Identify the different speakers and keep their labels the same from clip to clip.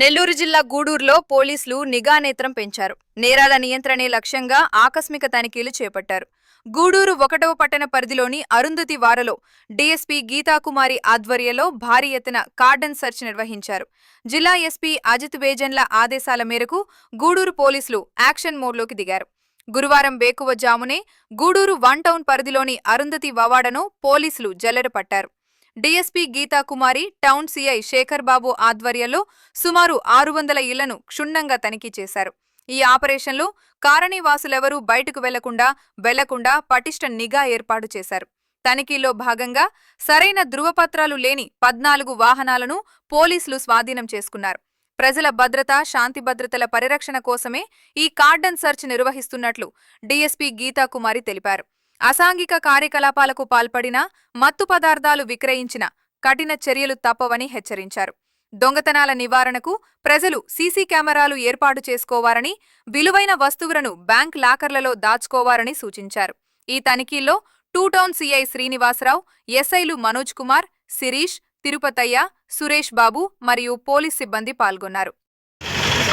Speaker 1: నెల్లూరు జిల్లా గూడూరులో పోలీసులు నిఘా నేత్రం పెంచారు. నేరాల నియంత్రణే లక్ష్యంగా ఆకస్మిక తనిఖీలు చేపట్టారు. గూడూరు ఒకటవ పట్టణ పరిధిలోని అరుంధతి వారలో డీఎస్పీ గీతాకుమారి ఆధ్వర్యంలో భారీ ఎత్తున కార్డన్ సెర్చ్ నిర్వహించారు. జిల్లా ఎస్పీ అజిత్ బేజన్ల ఆదేశాల మేరకు గూడూరు పోలీసులు యాక్షన్ మోడ్లోకి దిగారు. గురువారం వేకువజామునే గూడూరు వన్ టౌన్ పరిధిలోని అరుంధతి వవాడను పోలీసులు జల్లెడపట్టారు DSP Geetakumari town CI Shekar Babu ఆధ్వర్యంలో సుమారు ఆరు వందల ఇళ్ళను క్షుణ్ణంగా తనిఖీ చేశారు. ఈ ఆపరేషన్లో కారణీవాసులెవరూ బయటకు వెళ్ళకుండా వెళ్ళకుండా పటిష్ట నిఘా ఏర్పాటు చేశారు. తనిఖీలో భాగంగా సరైన ధృవపత్రాలు లేని పద్నాలుగు వాహనాలను పోలీసులు స్వాధీనం చేసుకున్నారు. ప్రజల భద్రత శాంతి భద్రతల పరిరక్షణ కోసమే ఈ కార్డన్ సెర్చ్ నిర్వహిస్తున్నట్లు డీఎస్పీ గీతాకుమారి తెలిపారు. అసాంఘిక కార్యకలాపాలకు పాల్పడిన మత్తు పదార్థాలు విక్రయించిన కఠిన చర్యలు తప్పవని హెచ్చరించారు. దొంగతనాల నివారణకు ప్రజలు సీసీ కెమెరాలు ఏర్పాటు చేసుకోవాలని విలువైన వస్తువులను బ్యాంక్ లాకర్లలో దాచుకోవాలని సూచించారు. ఈ తనిఖీల్లో టూ టౌన్ సీఐ శ్రీనివాసరావు ఎస్ఐలు మనోజ్ కుమార్ శిరీష్ తిరుపతయ్య సురేష్ బాబు మరియు పోలీస్ సిబ్బంది పాల్గొన్నారు.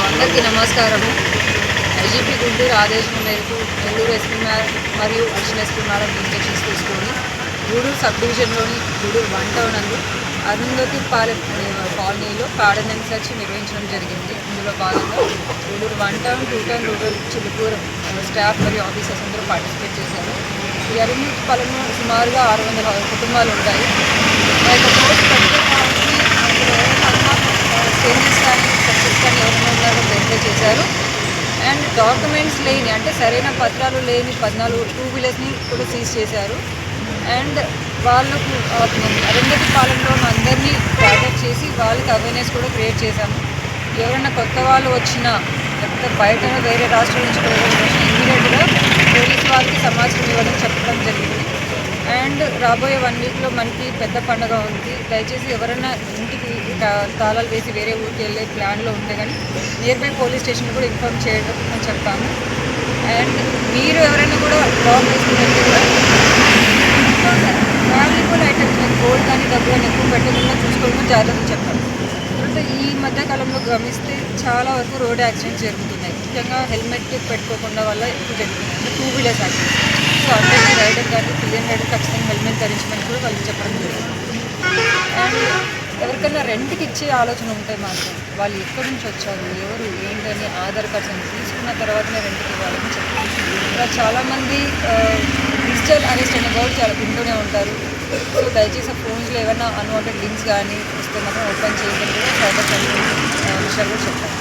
Speaker 2: అందరికీ నమస్కారము. ఐజీపీ గుంటూరు ఆదేశం మేరకు నెల్లూరు ఎస్పీ మరియు అడిషనల్ ఎస్పీ మేడం ఇన్స్ట్రక్షన్స్ తీసుకొని గూడూరు సబ్ డివిజన్లోని గూడూరు వన్ టౌన్ అందు అరుంధతి పాలెం అనే కాలనీలో కార్డనెన్స్ సెర్చ్ నిర్వహించడం జరిగింది. ఇందులో భాగంగా Gudur one town two town rural Chilukuru staff మరియు ఆఫీసర్స్ అందరూ పార్టిసిపేట్ చేశారు. ఈ అరుంధతి పాలెంలో సుమారుగా ఆరు వందల కుటుంబాలు ఉంటాయి. అందులో కానీ సబ్జెక్ట్స్ కానీ ఎవరైనా ఉన్నారో వెరిఫై చేశారు. అండ్ డాక్యుమెంట్స్ లేని అంటే సరైన పత్రాలు లేని పద్నాలుగు టూ వీలర్స్ని కూడా సీజ్ చేశారు. అండ్ వాళ్ళకు అరుంధతి పాలనలో అందరినీ కాంటాక్ట్ చేసి వాళ్ళకి అవేర్నెస్ కూడా క్రియేట్ చేశాము. ఎవరైనా కొత్త వాళ్ళు వచ్చినా లేకపోతే బయట వేరే రాష్ట్రాల నుంచి వచ్చినా ఇమీడియట్గా పోలీస్ వాళ్ళకి సమాచారం ఇవ్వడం చెప్పడం జరిగింది అండ్ రాబోయే వన్ వీక్లో మనకి పెద్ద పండుగ ఉంది. దయచేసి ఎవరైనా ఇంటికి తా- తాళాలు వేసి వేరే ఊరికి వెళ్ళే ప్లాన్లో ఉంటే కానీ నియర్ బై పోలీస్ స్టేషన్ కూడా ఇన్ఫామ్ చేయడం అని చెప్తాము. అండ్ మీరు ఎవరైనా కూడా డ్రాప్ వేసుకున్నట్టు కూడా వాల్యుబుల్ ఐటమ్స్ లైక్ గోల్డ్ కానీ డబ్బు కానీ ఎక్కువ పెట్టకుండా చూసుకోవడం జాగ్రత్త చెప్తాం తర్వాత ఈ మధ్యకాలంలో గమనిస్తే చాలా వరకు రోడ్ యాక్సిడెంట్స్ జరుగుతున్నాయి. ముఖ్యంగా హెల్మెట్ పెట్టుకోకుండా వల్ల ఎక్కువ జరుగుతుంది టూ వీలర్స్ యాక్సిడెంట్స్. సో అందరికీ రైడర్ కానీ పిలియన్ రైడర్ ఖచ్చితంగా హెల్మెట్ ధరించమని కూడా వాళ్ళకి చెప్పడం జరుగుతుంది అండ్ ఎవరికైనా రెంట్కి ఇచ్చే ఆలోచన ఉంటే మాత్రం వాళ్ళు ఎక్కడి నుంచి వచ్చారు ఎవరు ఏంటని ఆధార్ కార్డ్స్ అని తీసుకున్న తర్వాతనే రెంట్కి ఇవ్వాలని చెప్పారు. ఇలా చాలామంది డిజిటల్ అరెస్ట్ అనే వాళ్ళు చాలా వింటూనే ఉంటారు. సో దయచేసి ఆ ఫోన్స్లో ఏమైనా అన్వాంటెడ్ లింక్స్ కానీ వస్తే మాత్రం ఓపెన్ చేయదని కూడా సైబర్ క్రైమ్ విషయాలు కూడా చెప్తాను.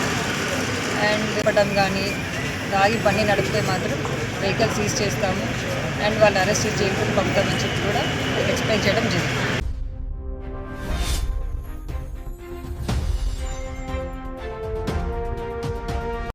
Speaker 2: అండ్ ఇవ్వడం కానీ దాగి బండి నడిపితే మాత్రం వెహికల్ సీజ్ చేస్తాము. అండ్ వాళ్ళు అరెస్ట్ చేయకుండా పంపుతామని చెప్పి కూడా ఎక్స్ప్లెయిన్ చేయడం జరిగింది.